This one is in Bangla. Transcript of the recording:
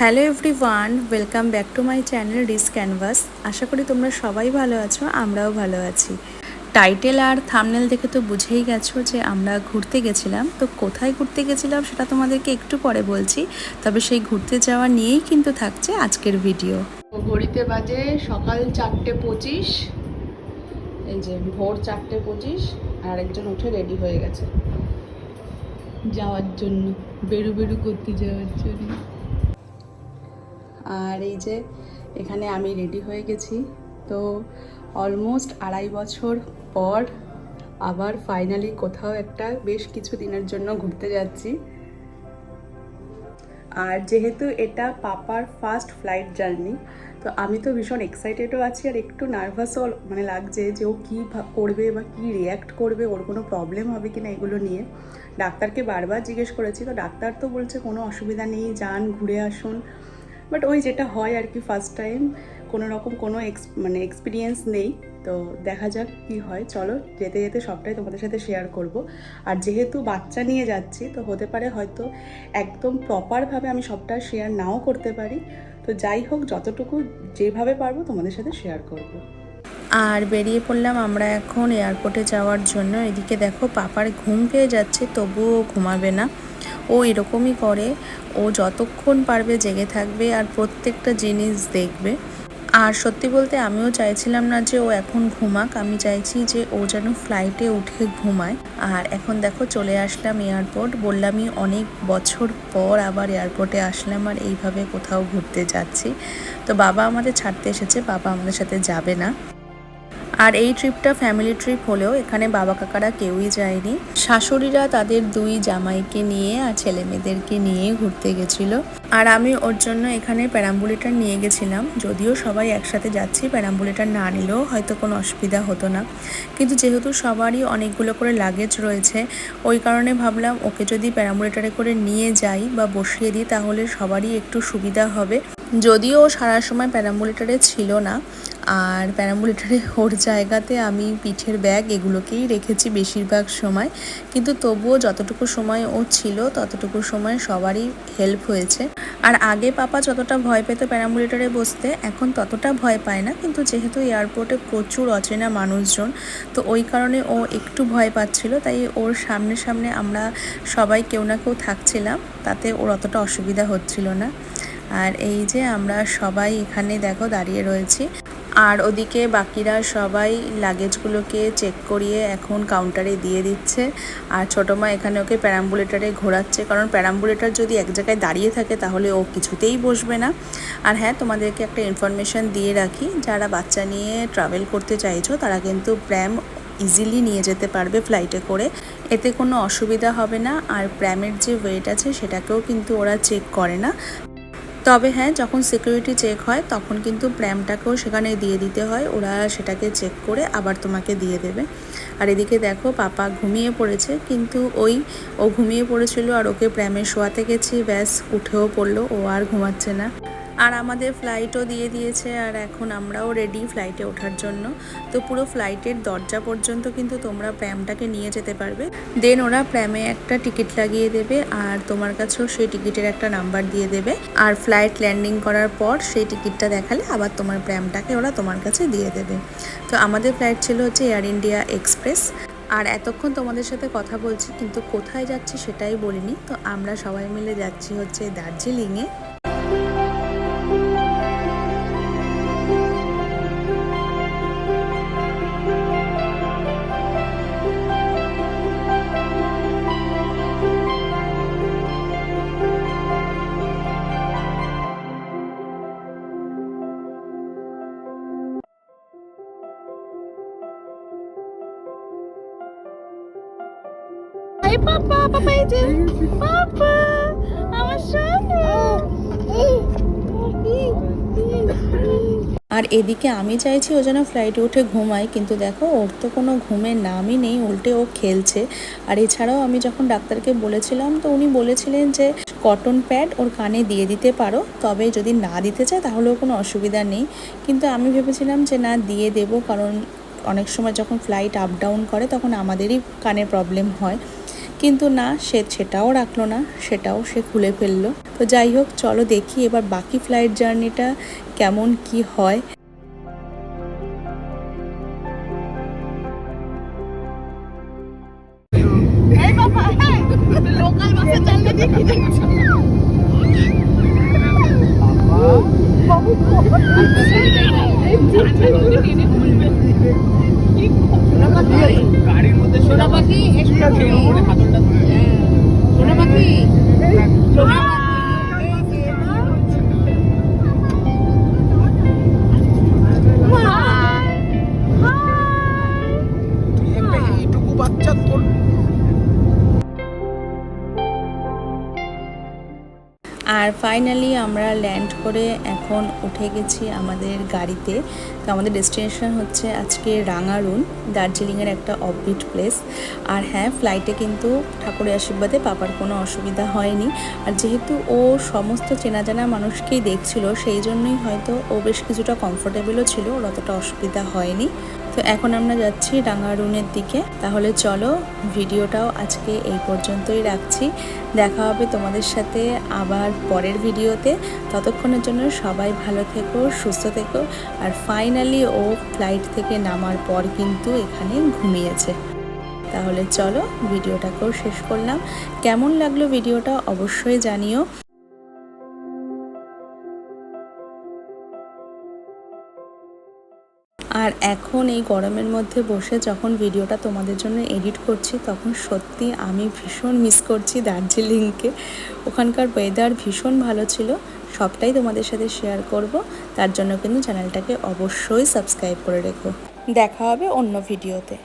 Hello everyone, welcome back to my channel this canvas. আশা করি তোমরা সবাই ভালো আছো, আমরাও ভালো আছি। টাইটেল আর থামনেল দেখে তো বুঝেই গেছো যে আমরা ঘুরতে গেছিলাম। তো কোথায় ঘুরতে গেছিলাম সেটা তোমাদেরকে একটু পরে বলছি, তবে সেই ঘুরতে যাওয়া নিয়েই কিন্তু থাকছে আজকের ভিডিও। ঘড়িতে বাজে সকাল চারটে পঁচিশ, এই যে ভোর চারটে পঁচিশ, আর একজন উঠে রেডি হয়ে গেছে। যাওয়ার জন্য, বেরু বেরু করতে যাওয়ার জন্য। আর এই যে এখানে আমি রেডি হয়ে গেছি। তো অলমোস্ট আড়াই বছর পর আবার ফাইনালি কোথাও একটা বেশ কিছু দিনের জন্য ঘুরতে যাচ্ছি। আর যেহেতু এটা পাপার ফার্স্ট ফ্লাইট জার্নি তো আমি তো ভীষণ এক্সাইটেডও আছি আর একটু নার্ভাসও মানে লাগছে যে ও কী করবে বা কী রিয়্যাক্ট করবে, ওর কোনো প্রবলেম হবে কিনা এগুলো নিয়ে। ডাক্তারকে বারবার জিজ্ঞেস করেছি, তো ডাক্তার তো বলছে কোনো অসুবিধা নেই, যান, ঘুরে আসুন। বাট ওই যেটা হয় আর কি ফার্স্ট টাইম কোনো রকম কোনো এক্স মানে এক্সপিরিয়েন্স নেই। তো দেখা যাক কি হয়। চলো, যেতে যেতে সবটাই তোমাদের সাথে শেয়ার করব। আর যেহেতু বাচ্চা নিয়ে যাচ্ছি, তো হতে পারে হয়তো একদম প্রপারভাবে আমি সবটা শেয়ার নাও করতে পারি। তো যাই হোক, যতটুকু যেভাবে পারব তোমাদের সাথে শেয়ার করব। আর বেরিয়ে পড়লাম আমরা এখন এয়ারপোর্টে যাওয়ার জন্য। এদিকে দেখো, পাপার ঘুম পেয়ে যাচ্ছে, তবুও ঘুমাবে না। ও এরকমই করে। ও যতক্ষণ পারবে জেগে থাকবে আর প্রত্যেকটা জিনিস দেখবে। আর সত্যি বলতে আমিও চাইছিলাম না যে ও এখন ঘুমাক। আমি চাইছি যে ও যেন ফ্লাইটে উঠে ঘুমায়। আর এখন দেখো চলে আসলাম এয়ারপোর্ট বললামই অনেক বছর পর আবার এয়ারপোর্টে আসলাম আর এইভাবে কোথাও ঘুরতে যাচ্ছি। তো বাবা আমাদের ছাড়তে এসেছে। বাবা আমাদের সাথে যাবে না। আর এই ট্রিপটা ফ্যামিলি ট্রিপ হলেও এখানে বাবা কাকারা কেউই যায়নি। শাশুড়িরা তাদের দুই জামাইকে নিয়ে আর ছেলে মেয়েদেরকে নিয়ে ঘুরতে গেছিল। আর আমি ওর জন্য এখানে প্যারাম্বুলেটার নিয়ে গেছিলাম। যদিও সবাই একসাথে যাচ্ছি, প্যারাম্বুলেটার না নিলেও হয়তো কোনো অসুবিধা হতো না। কিন্তু যেহেতু সবারই অনেকগুলো করে লাগেজ রয়েছে, ওই কারণে ভাবলাম ওকে যদি প্যারাম্বুলেটারে করে নিয়ে যাই বা বসিয়ে দিই, তাহলে সবারই একটু সুবিধা হবে। যদিও সারা সময় প্যারাম্বুলেটারে ছিল না আর প্যারাম্বুলেটারে ওর জায়গাতে আমি পিঠের ব্যাগ এগুলোকেই রেখেছি বেশিরভাগ সময়। কিন্তু তবুও যতটুকু সময় ও ছিল, ততটুকু সময় সবারই হেল্প হয়েছে। আর আগে পাপা যতটা ভয় পেত প্যারাম্বুলেটারে বসতে, এখন ততটা ভয় পায় না। কিন্তু যেহেতু এয়ারপোর্টে প্রচুর অচেনা মানুষজন, তো ওই কারণে ও একটু ভয় পাচ্ছিল। তাই ওর সামনে সামনে আমরা সবাই কেউ না কেউ থাকছিলাম, তাতে ওর অতটা অসুবিধা হচ্ছিল না। আর এই যে আমরা সবাই এখানে দেখো দাঁড়িয়ে রয়েছি। আর ওদিকে বাকিরা সবাই লাগেজগুলোকে চেক করিয়ে এখন কাউন্টারে দিয়ে দিচ্ছে। আর ছোটো মা এখানে ওকে প্যারাম্বুলেটারে ঘোরাচ্ছে, কারণ প্যারাম্বুলেটার যদি এক জায়গায় দাঁড়িয়ে থাকে তাহলে ও কিছুতেই বসবে না। আর হ্যাঁ তোমাদেরকে একটা ইনফরমেশান দিয়ে রাখি, যারা বাচ্চা নিয়ে ট্রাভেল করতে চাইছো, তারা কিন্তু প্র্যাম ইজিলি নিয়ে যেতে পারবে ফ্লাইটে করে। এতে কোনো অসুবিধা হবে না, আর প্র্যামের যে ওয়েট আছে সেটাকেও কিন্তু ওরা চেক করে না। তবে হ্যাঁ যখন সিকিউরিটি চেক হয়, তখন কিন্তু প্র্যামটাকেও সেখানে দিয়ে দিতে হয়। ওরা সেটাকে চেক করে আবার তোমাকে দিয়ে দেবে। আর এদিকে দেখো, পাপা ঘুমিয়ে পড়েছে, কিন্তু ওই, ও ঘুমিয়ে পড়েছিল আর ওকে প্র্যামে শোয়াতে গেছি, ব্যাস উঠেও পড়ল, ও আর ঘুমাচ্ছে না। আর আমাদের ফ্লাইটও দিয়ে দিয়েছে আর এখন আমরাও রেডি ফ্লাইটে ওঠার জন্য। তো পুরো ফ্লাইটের দরজা পর্যন্ত কিন্তু তোমরা প্র্যামটাকে নিয়ে যেতে পারবে। দেন ওরা প্র্যামে একটা টিকিট লাগিয়ে দেবে আর তোমার কাছেও সেই টিকিটের একটা নাম্বার দিয়ে দেবে। আর ফ্লাইট ল্যান্ডিং করার পর সেই টিকিটটা দেখালে আবার তোমার প্র্যামটাকে ওরা তোমার কাছে দিয়ে দেবে। তো আমাদের ফ্লাইট ছিল হচ্ছে এয়ার ইন্ডিয়া এক্সপ্রেস আর এতক্ষণ তোমাদের সাথে কথা বলছি, কিন্তু কোথায় যাচ্ছি সেটাই বলিনি। তো আমরা সবাই মিলে যাচ্ছি হচ্ছে দার্জিলিংয়ে। Hey Papa, Papa এই Papa, আমার সোনা আর এদিকে আমি চাইছি ও যেন ফ্লাইটে উঠে ঘুমায় কিন্তু দেখো ওর তো কোনো ঘুমের নামই নেই উল্টে ও খেলছে। আর এছাড়াও আমি যখন ডাক্তারকে বলেছিলাম তো উনি বলেছিলেন যে কটন প্যাড ওর কানে দিয়ে দিতে পারো তবে যদি না দিতে চায় তাহলেও কোনো অসুবিধা নেই। কিন্তু আমি ভেবেছিলাম যে না দিয়ে দেবো কারণ অনেক সময় যখন ফ্লাইট আপ ডাউন করে তখন আমাদেরই কানে প্রবলেম হয়। কিন্তু না সে সেটাও রাখল না সেটাও সে খুলে ফেলল তো যাই হোক চলো দেখি এবার বাকি ফ্লাইট জার্নিটা কেমন কি হয় গাড়ির মধ্যে সোনা পাখি সোনা আর ফাইনালি আমরা ল্যান্ড করে এখন উঠে গেছি আমাদের গাড়িতে। তো আমাদের ডেস্টিনেশন হচ্ছে আজকে রাঙারুন, দার্জিলিংয়ের একটা অফবিট প্লেস আর হ্যাঁ ফ্লাইটে কিন্তু ঠাকুরের আশীর্বাদে পাপার কোনো অসুবিধা হয়নি। আর যেহেতু ও সমস্ত চেনা জানা মানুষকেই দেখছিল, সেই জন্যই হয়তো ও বেশ কিছুটা কমফোর্টেবলও ছিল, ওর অতটা অসুবিধা হয়নি। তো এখন আমরা যাচ্ছি রাঙারুনের দিকে। তাহলে চলো, ভিডিওটাও আজকে এই পর্যন্তই রাখছি। দেখা হবে তোমাদের সাথে আবার পরের ভিডিওতে। ততক্ষণের জন্য সবাই ভালো থেকো, সুস্থ থেকো। আর ফাইনালি ও ফ্লাইট থেকে নামার পর কিন্তু এখানে ঘুমিয়েছে। তাহলে চলো, ভিডিওটাকেও শেষ করলাম। কেমন লাগল ভিডিওটা অবশ্যই জানিও। আর এখন এই গরমের মধ্যে বসে যখন ভিডিওটা তোমাদের জন্য এডিট করছি, তখন সত্যি আমি ভীষণ মিস করছি দার্জিলিংকে। ওখানকার ওয়েদার ভীষণ ভালো ছিল, সবটাই তোমাদের সাথে শেয়ার করব। তার জন্য কিন্তু চ্যানেলটাকে অবশ্যই সাবস্ক্রাইব করে রেখো। দেখা হবে অন্য ভিডিওতে